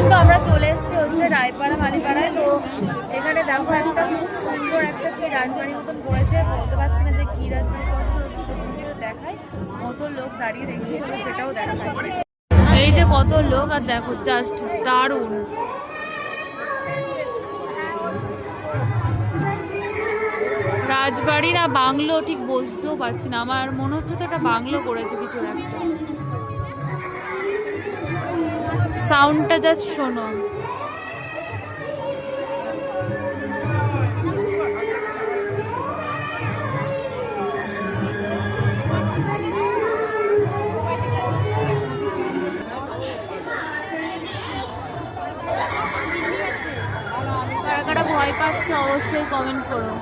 কিন্তু আমরা চলে এসেছি হচ্ছে রায়পাড়া মালিপাড়ায় তো এখানে দেখো একটা সুন্দর একটা কি রাজবাড়ির মতন করেছে বলতে পারছি না যে রাজবাড়ি করেছে দেখায় লোক দাঁড়িয়ে দেখছি, তো সেটাও এই যে কত লোক, আর দেখো জাস্ট দারুণ। রাজবাড়ি না বাংলো, ঠিক বুঝতেও পারছি না। আমার মনে হচ্ছে তো একটা বাংলো করেছে কিছু একটা। সাউন্ডটা জাস্ট শোনো। কারা কারা ভয় পাচ্ছে অবশ্যই কমেন্ট করো।